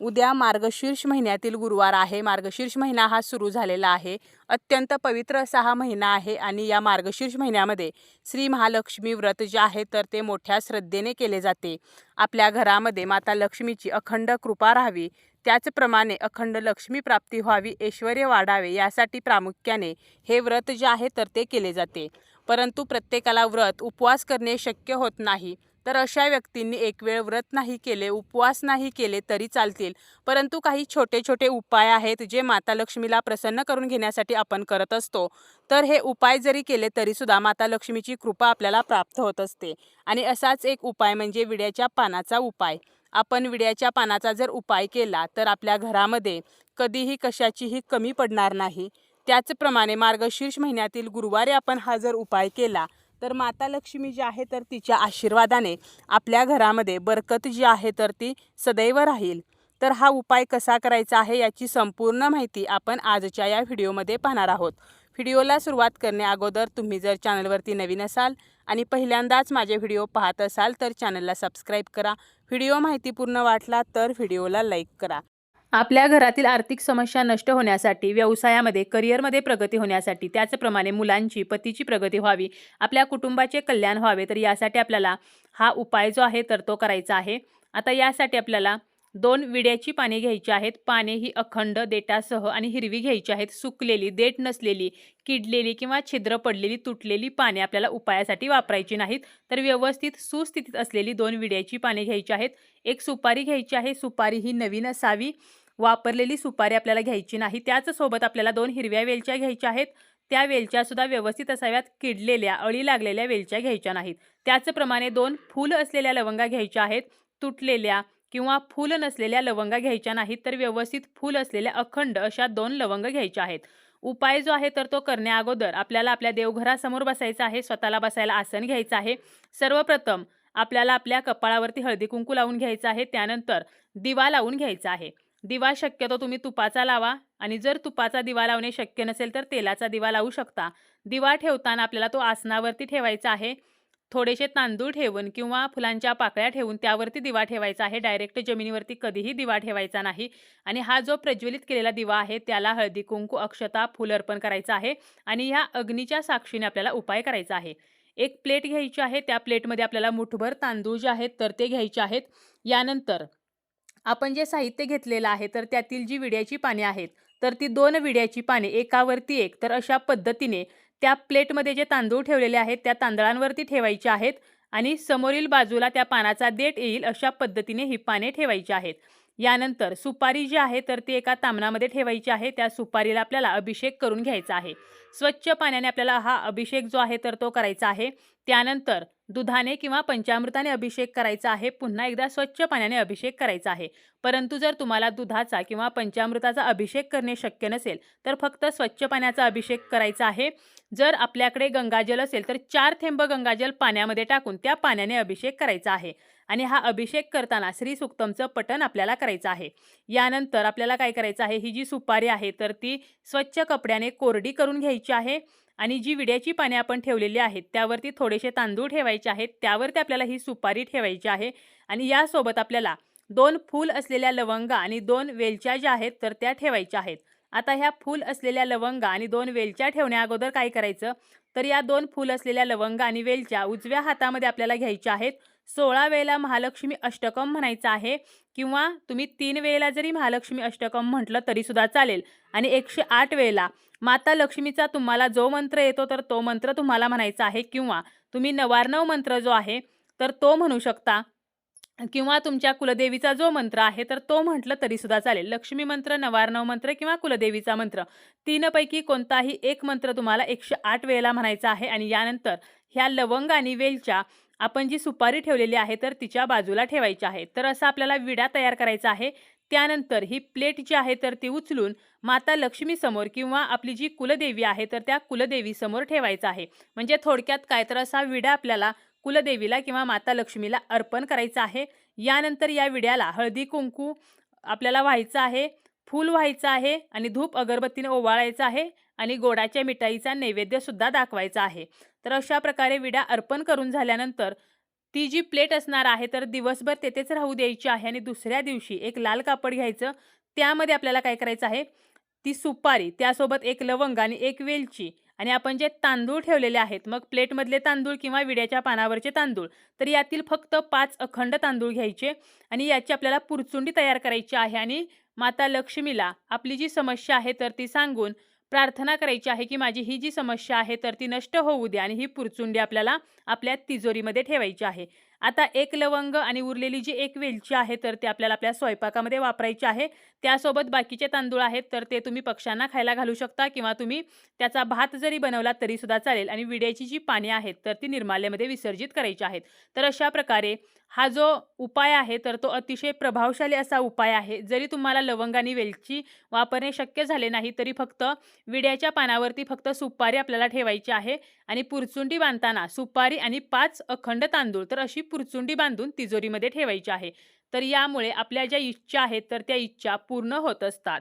उद्या मार्गशीर्ष महिन्यातील गुरुवार आहे. मार्गशीर्ष महिना हा सुरू झालेला आहे. अत्यंत पवित्र असा हा महिना आहे आणि या मार्गशीर्ष महिन्यामध्ये श्री महालक्ष्मी व्रत जे आहे तर ते मोठ्या श्रद्धेने केले जाते. आपल्या घरामध्ये माता लक्ष्मीची अखंड कृपा राहावी. त्याचप्रमाणे अखंड लक्ष्मी प्राप्ती व्हावी ऐश्वर वाढावे यासाठी प्रामुख्याने हे व्रत जे आहे तर ते केले जाते. परंतु प्रत्येकाला व्रत उपवास करणे शक्य होत नाही. तर अशा व्यक्तींनी एक वेळ व्रत नाही केले उपवास नाही केले तरी चालतील. परंतु काही छोटे छोटे उपाय आहेत जे माता लक्ष्मीला प्रसन्न करून घेण्यासाठी आपण करत असतो. तर हे उपाय जरी केले तरीसुद्धा माता लक्ष्मीची कृपा आपल्याला प्राप्त होत असते. आणि असाच एक उपाय म्हणजे विड्याच्या पानाचा उपाय. आपण विड्याच्या पानाचा जर उपाय केला तर आपल्या घरामध्ये कधीही कशाचीही कमी पडणार नाही. त्याचप्रमाणे मार्गशीर्ष महिन्यातील गुरुवारी आपण हा जर उपाय केला तर माता लक्ष्मी जी आहे तर तिच्या आशीर्वादाने आपल्या घरामध्ये बरकत जी आहे तर ती सदैव राहील. तर हा उपाय कसा करायचा आहे याची संपूर्ण माहिती आपण आजच्या या व्हिडिओमध्ये पाहणार आहोत. व्हिडिओला सुरुवात करण्या अगोदर तुम्ही जर चॅनलवरती नवीन असाल आणि पहिल्यांदाच माझे व्हिडिओ पाहत असाल तर चॅनलला सबस्क्राईब करा. व्हिडिओ माहितीपूर्ण वाटला तर व्हिडिओला लाईक करा. आपल्या घरातील आर्थिक समस्या नष्ट होण्यासाठी व्यवसायामध्ये करिअरमध्ये प्रगती होण्यासाठी त्याचप्रमाणे मुलांची पतीची प्रगती व्हावी आपल्या कुटुंबाचे कल्याण व्हावे तर यासाठी आपल्याला हा उपाय जो आहे तर तो करायचा आहे. आता यासाठी आपल्याला दोन विड्याची पाने घ्यायची आहेत. पाने ही अखंड देटासह आणि हिरवी घ्यायची आहेत. सुकलेली देठ नसलेली किडलेली किंवा छिद्र पडलेली तुटलेली पाने आपल्याला उपायासाठी वापरायची नाहीत. तर व्यवस्थित सुस्थितीत असलेली दोन विड्याची पाने घ्यायची आहेत. एक सुपारी घ्यायची आहे. सुपारी ही नवीन असावी. वापरलेली सुपारी आपल्याला घ्यायची नाही. त्याचसोबत आपल्याला दोन हिरव्या वेलच्या घ्यायच्या आहेत. त्या वेलच्यासुद्धा व्यवस्थित असाव्यात. किडलेल्या अळी लागलेल्या वेलच्या घ्यायच्या नाहीत. त्याचप्रमाणे दोन फूल असलेल्या लवंगा घ्यायच्या आहेत. तुटलेल्या किंवा फूल नसलेल्या लवंगा घ्यायच्या नाहीत तर व्यवस्थित फूल असलेल्या अखंड अशा दोन लवंग घ्यायच्या आहेत. उपाय जो आहे तर तो करण्या अगोदर आपल्याला आपल्या देवघरासमोर बसायचं आहे स्वतःला बसायला आसन घ्यायचं आहे. सर्वप्रथम आपल्याला आपल्या कपाळावरती हळदी कुंकू लावून घ्यायचं आहे. त्यानंतर दिवा लावून घ्यायचा आहे. दिवा शक्यतो तुम्ही तुपाचा लावा आणि जर तुपाचा दिवा लावणे शक्य नसेल तर तेलाचा दिवा लावू शकता. दिवा ठेवताना आपल्याला तो आसनावरती ठेवायचा आहे. थोडेसे तांदूळ ठेवून किंवा फुलांच्या पाकळ्या ठेवून त्यावरती दिवा ठेवायचा आहे. डायरेक्ट जमिनीवरती कधीही दिवा ठेवायचा नाही. आणि हा जो प्रज्वलित केलेला दिवा आहे त्याला हळदी कुंकू अक्षता फुल अर्पण करायचं आहे आणि ह्या अग्नीच्या साक्षीने आपल्याला उपाय करायचा आहे. एक प्लेट घ्यायची आहे. त्या प्लेटमध्ये आपल्याला मुठभर तांदूळ जे आहेत तर ते घ्यायचे आहेत. यानंतर आपण जे साहित्य घेतलेलं आहे तर त्यातील जी विड्याची पाने आहेत तर ती दोन विड्याची पाने एकावरती एक. तर अशा पद्धतीने त्या प्लेटमध्ये जे तांदूळ ठेवलेले आहेत त्या तांदळांवरती ठेवायचे आहेत आणि समोरील बाजूला त्या पानाचा देठ येईल अशा पद्धतीने ही पाने ठेवायची आहेत. यानंतर सुपारी जी आहे तर ती एका तामणामध्ये ठेवायची आहे. त्या सुपारीला आपल्याला अभिषेक करून घ्यायचा आहे. स्वच्छ पाण्याने आपल्याला हा अभिषेक जो आहे तर तो करायचा आहे. त्यानंतर दुधाने किंवा पंचामृताने अभिषेक करायचा आहे. पुन्हा एकदा स्वच्छ पाण्याने अभिषेक करायचा आहे. परंतु जर तुम्हाला दुधाचा किंवा पंचामृताचा अभिषेक करणे शक्य नसेल तर फक्त स्वच्छ पाण्याचा अभिषेक करायचा आहे. जर आपल्याकडे गंगाजल असेल तर चार थेंब गंगाजल पाण्यामध्ये टाकून त्या पाण्याने अभिषेक करायचा आहे. आणि हा अभिषेक करताना श्री सुक्तमचं पठण आपल्याला करायचं आहे. यानंतर आपल्याला काय करायचं आहे? ही जी सुपारी आहे तर ती स्वच्छ कपड्याने कोरडी करून घ्यायची आहे आणि जी विड्याची पाने आपण ठेवलेली आहेत त्यावरती थोडेसे तांदूळ ठेवायचे आहेत त्यावरती आपल्याला ही सुपारी ठेवायची आहे आणि यासोबत आपल्याला दोन फूल असलेल्या लवंगा आणि दोन वेलच्या ज्या आहेत तर त्या ठेवायच्या आहेत. आता ह्या फूल असलेल्या लवंगा आणि दोन वेलच्या ठेवण्या अगोदर काय करायचं? तर या दोन फूल असलेल्या लवंगा आणि वेलच्या उजव्या हातामध्ये आपल्याला घ्यायच्या आहेत. सोळा वेळेला महालक्ष्मी अष्टकम म्हणायचं आहे किंवा तुम्ही तीन वेळेला जरी महालक्ष्मी अष्टकम म्हटलं तरीसुद्धा चालेल. आणि एकशे आठ वेळेला माता लक्ष्मीचा तुम्हाला जो मंत्र येतो तर तो मंत्र तुम्हाला म्हणायचा आहे किंवा तुम्ही नवार्णव मंत्र जो आहे तर तो म्हणू शकता. किंवा तुमच्या कुलदेवीचा जो मंत्र आहे तर तो म्हटलं तरीसुद्धा चालेल. लक्ष्मी मंत्र नवार्णव मंत्र किंवा कुलदेवीचा मंत्र तीनपैकी कोणताही एक मंत्र तुम्हाला एकशे आठ वेळेला म्हणायचा आहे आणि यानंतर ह्या लवंग आणि वेलच्या आपण जी सुपारी ठेवलेली आहे तर तिच्या बाजूला ठेवायची आहे तर असं आपल्याला विडा तयार करायचा आहे. त्यानंतर ही प्लेट जी आहे तर ती उचलून माता लक्ष्मी समोर किंवा आपली जी कुलदेवी आहे तर त्या कुलदेवीसमोर ठेवायचं आहे. म्हणजे थोडक्यात काय तर असा विडा आपल्याला कुलदेवीला किंवा माता लक्ष्मीला अर्पण करायचं आहे. यानंतर या विड्याला हळदी कुंकू आपल्याला व्हायचं आहे. फूल व्हायचं आहे आणि धूप अगरबत्तीने ओवाळायचं आहे आणि गोडाच्या मिठाईचा नैवेद्यसुद्धा दाखवायचा आहे. तर अशा प्रकारे विड्या अर्पण करून झाल्यानंतर ती जी प्लेट असणार आहे तर दिवसभर तेथेच राहू द्यायची आहे आणि दुसऱ्या दिवशी एक लाल कापड घ्यायचं. त्यामध्ये आपल्याला काय करायचं आहे? ती सुपारी त्यासोबत एक लवंग आणि एक वेलची आणि आपण जे तांदूळ ठेवलेले आहेत मग प्लेटमधले तांदूळ किंवा विड्याच्या पानावरचे तांदूळ तर यातील फक्त पाच अखंड तांदूळ घ्यायचे आणि याची आपल्याला पुरचुंडी तयार करायची आहे आणि माता लक्ष्मीला आपली जी समस्या आहे तर ती सांगून प्रार्थना करायची आहे की माझी ही जी समस्या आहे तर ती नष्ट होऊ द्या आणि ही पुरचुंडी आपल्याला आपल्या तिजोरीमध्ये ठेवायची आहे. आता एक लवंग आणि उरलेली जी एक वेलची आहे तर ते आपल्याला आपल्या स्वयंपाकामध्ये वापरायची आहे. त्यासोबत बाकीचे तांदूळ आहेत तर ते तुम्ही पक्ष्यांना खायला घालू शकता किंवा तुम्ही त्याचा भात जरी बनवला तरीसुद्धा चालेल आणि विड्याची जी पाने आहेत तर ती निर्माल्यामध्ये विसर्जित करायची आहेत. तर अशा प्रकारे हा जो उपाय आहे तर तो अतिशय प्रभावशाली असा उपाय आहे. जरी तुम्हाला लवंग आणि वेलची वापरणे शक्य झाले नाही तरी फक्त विड्याच्या पानावरती फक्त सुपारी आपल्याला ठेवायची आहे आणि पुरचुंडी बांधताना सुपारी आणि पाच अखंड तांदूळ तर अशी पुरचुंडी बांधून तिजोरीमध्ये ठेवायची आहे. तर यामुळे आपल्या ज्या इच्छा आहेत तर त्या इच्छा पूर्ण होत असतात.